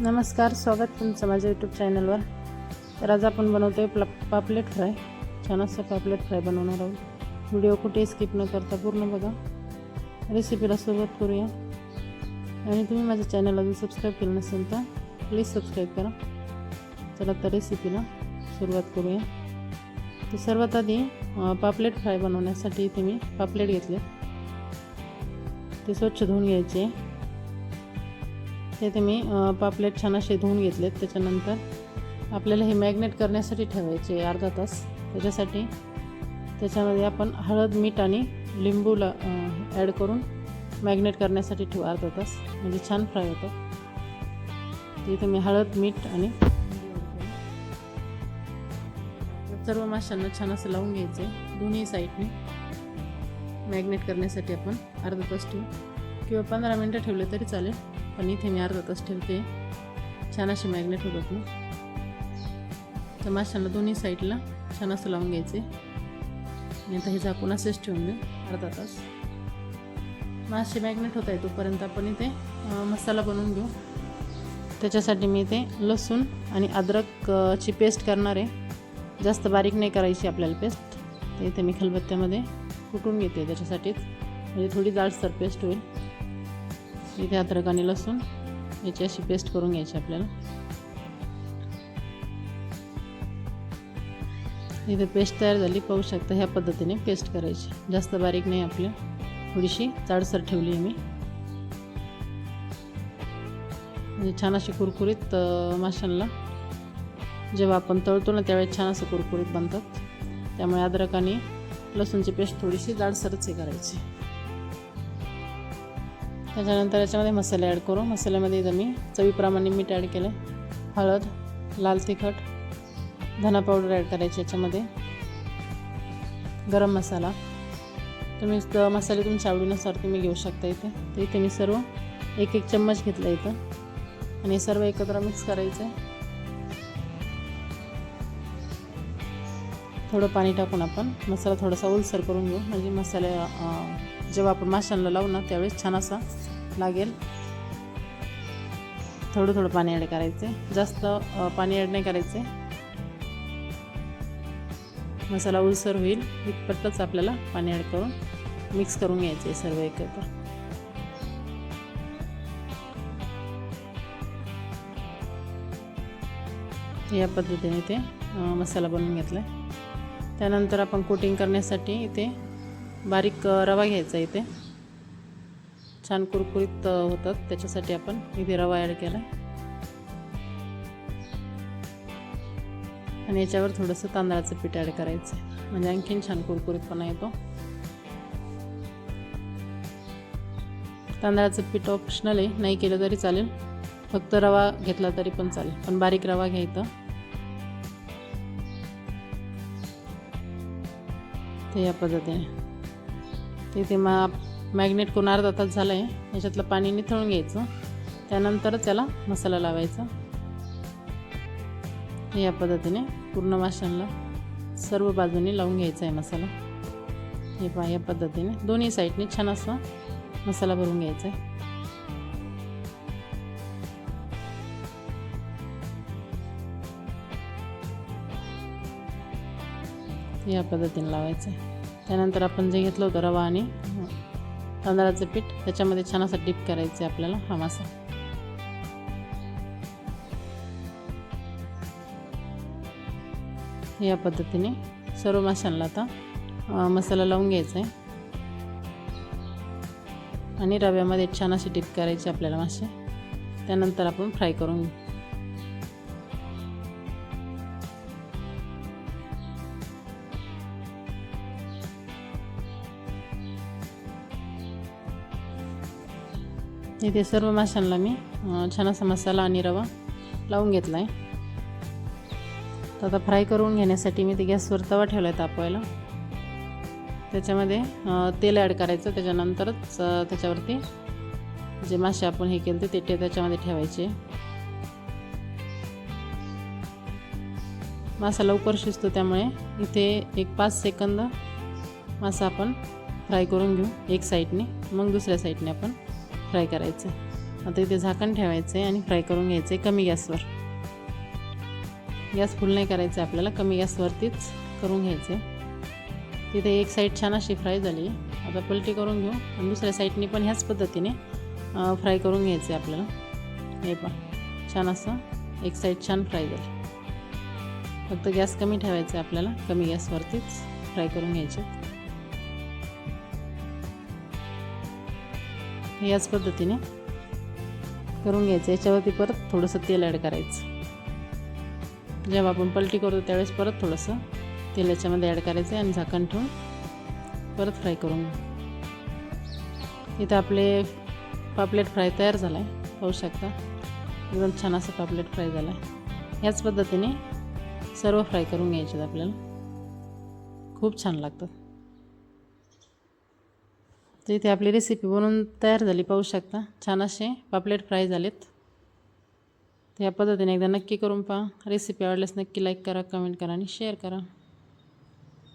नमस्कार स्वागत तुमचं माझ्या यूट्यूब चॅनलवर तर आज आपण बनवतो आहे प्ला पापलेट फ्राय. छान असं पापलेट फ्राय बनवणार आहोत. व्हिडिओ कुठे स्किप न करता पूर्ण बघा. रेसिपीला सुरुवात करूया. आणि तुम्ही माझ्या चॅनल अजून सबस्क्राईब केलं नसेल तर प्लीज सबस्क्राईब करा. चला तर रेसिपीला सुरुवात करूया. तर सर्वात आधी पापलेट फ्राय बनवण्यासाठी इथे मी पापलेट घेतले ते स्वच्छ धुवून घ्यायचे. ते मी पापलेट छान असे धुवून घेतलेत. त्याच्यानंतर आपल्याला हे मॅग्नेट करण्यासाठी ठेवायचे अर्धा तास. त्याच्यासाठी त्याच्यामध्ये आपण हळद मीठ आणि लिंबूला ॲड करून मॅग्नेट करण्यासाठी ठेवू अर्धा तास. म्हणजे छान फ्राय होतो. तिथे मी हळद मीठ आणि सर्व माशांना छान असं लावून घ्यायचे दोन्ही साईडने मॅग्नेट करण्यासाठी आपण अर्धा तास ठेवू. किंवा पंधरा मिनटं ठेवले तरी चालेल. पण इथे मी अर्धा तास ठेवते. छान असे मॅग्नेट होतात मी तर माशांना दोन्ही साईडला छान असं लावून घ्यायचे. आणि आता हे झाकून असेच ठेवून देऊ अर्धा तास. मासे मॅग्नेट होत आहे तोपर्यंत आपण इथे मसाला बनवून घेऊ. त्याच्यासाठी मी इथे लसूण आणि अद्रकची पेस्ट करणार आहे. जास्त बारीक नाही करायची आपल्याला पेस्ट तर इथे मी खलबत्त्यामध्ये कुटून घेते त्याच्यासाठीच. म्हणजे थोडी जाडसर पेस्ट होईल. इथे अद्रक आणि लसूण याची अशी पेस्ट करून घ्यायची आपल्याला. इथे पेस्ट तयार झाली पाहू शकता ह्या पद्धतीने पेस्ट करायची. जास्त बारीक नाही आपल्या थोडीशी जाडसर ठेवली आहे मी. म्हणजे छान अशी कुरकुरीत माशांना. जेव्हा आपण तळतो ना त्यावेळेस छान असं कुरकुरीत बनतात. त्यामुळे अद्रक आणि लसूणची पेस्ट थोडीशी जाडसरच हे करायची. त्याच्यानंतर याच्यामध्ये मसाले ॲड करू. मसाल्यामध्ये इथं मी चवीप्रमाणे मीठ ॲड केलं. हळद लाल तिखट धना पावडर ॲड करायची याच्यामध्ये. गरम मसाला. तुम्ही मसाले तुमच्या आवडीनुसार तुम्ही घेऊ शकता इथे. तर इथे मी सर्व एक एक चम्मच घेतला इथं. आणि हे सर्व एकत्र मिक्स करायचं आहे थोडं पाणी टाकून आपण मसाला थोडासा ओलसर करून घेऊ. म्हणजे मसाले जेव्हा आपण माशांना लावू ना त्यावेळेस छान असा लागेल. थोडं थोडं पाणी ॲड करायचे. जास्त पाणी ॲड नाही करायचे. मसाला उलसर होईल. इतपतच आपल्याला पाणी ॲड करून मिक्स करून घ्यायचे सर्व एकत्र. या पद्धतीने ते मसाला बनवून घेतला त्यानंतर आपण कोटिंग करण्यासाठी इथे बारीक रवा घ्यायचा इथे. छान कुरकुरीत होतात. त्याच्यासाठी आपण इथे रवा ॲड केला. आणि याच्यावर थोडंसं तांदळाचं पीठ ॲड करायचं. म्हणजे आणखीन छान कुरकुरीतपणा येतो. तांदळाचं पीठ ऑप्शनल आहे. नाही केलं तरी चालेल. फक्त रवा घेतला तरी पण चालेल. पण बारीक रवा घ्यायचा ते या पद्धतीने. इथे मा मॅग्नेट करून अर्धा तास झालं आहे याच्यातलं पाणी निथळून घ्यायचं. त्यानंतरच त्याला मसाला लावायचा. या पद्धतीने पूर्ण माशांना सर्व बाजूने लावून घ्यायचा आहे मसाला. हे पहा या पद्धतीने दोन्ही साईडने छान असा मसाला भरून घ्यायचा आहे. या पद्धतीने लावायचं आहे. त्यानंतर आपण जे घेतलं होतं रवा आणि तांदळाचं पीठ त्याच्यामध्ये छान असं डिप करायचं आहे आपल्याला हा मासा. या पद्धतीने सर्व माशांना आता मसाला लावून घ्यायचा आहे. आणि रव्यामध्ये छान असे डिप करायची आपल्याला मासे. त्यानंतर आपण फ्राय करून घेऊ. इथे सर्व माशांना मी छान असा मसाला आणि रवा लावून घेतला आहे तर आता फ्राय करून घेण्यासाठी मी ते गॅसवर तवा ठेवला आहे तापवायला. त्याच्यामध्ये तेल ॲड करायचं त्याच्यानंतरच त्याच्यावरती जे मासे आपण हे केले ते ते त्याच्यामध्ये ठेवायचे. मासा लवकर शिजतो त्यामुळे इथे एक पाच सेकंद मासा आपण फ्राय करून घेऊ एक साईडने मग दुसऱ्या साईडने आपण फ्राय करायचं. आता इथे झाकण ठेवायचं आहे आणि फ्राय करून घ्यायचं आहे कमी गॅसवर. गॅस फुल नाही करायचं आहे आपल्याला कमी गॅसवरतीच करून घ्यायचं आहे तिथे एक साईड छान अशी फ्राय झाली. आता पलटी करून घेऊ. आणि दुसऱ्या साईडनी पण ह्याच पद्धतीने फ्राय करून घ्यायचं आहे आपल्याला. हे पण छान असं एक साईड छान फ्राय झाली. फक्त गॅस कमी ठेवायचा आहे आपल्याला कमी गॅसवरतीच फ्राय करून घ्यायचे. याच पद्धतीने करून घ्यायचं. याच्यावरती परत थोडंसं तेल ॲड करायचं. जेव्हा आपण पलटी करतो त्यावेळेस परत थोडंसं तेल याच्यामध्ये ॲड करायचं आणि झाकण ठेवून परत फ्राय करून इथं आपले पापलेट फ्राय तयार झाला आहे पाहू शकता. एकदम छान असं पापलेट फ्राय झाला आहे ह्याच पद्धतीने सर्व फ्राय करून घ्यायचे आपल्याला. खूप छान लागतं. तर इथे आपली रेसिपी बनवून तयार झाली पाहू शकता. छान असे पापलेट फ्राय झालेत. तर या पद्धतीने एकदा नक्की करून पहा. रेसिपी आवडल्यास नक्की लाईक करा कमेंट करा आणि शेअर करा.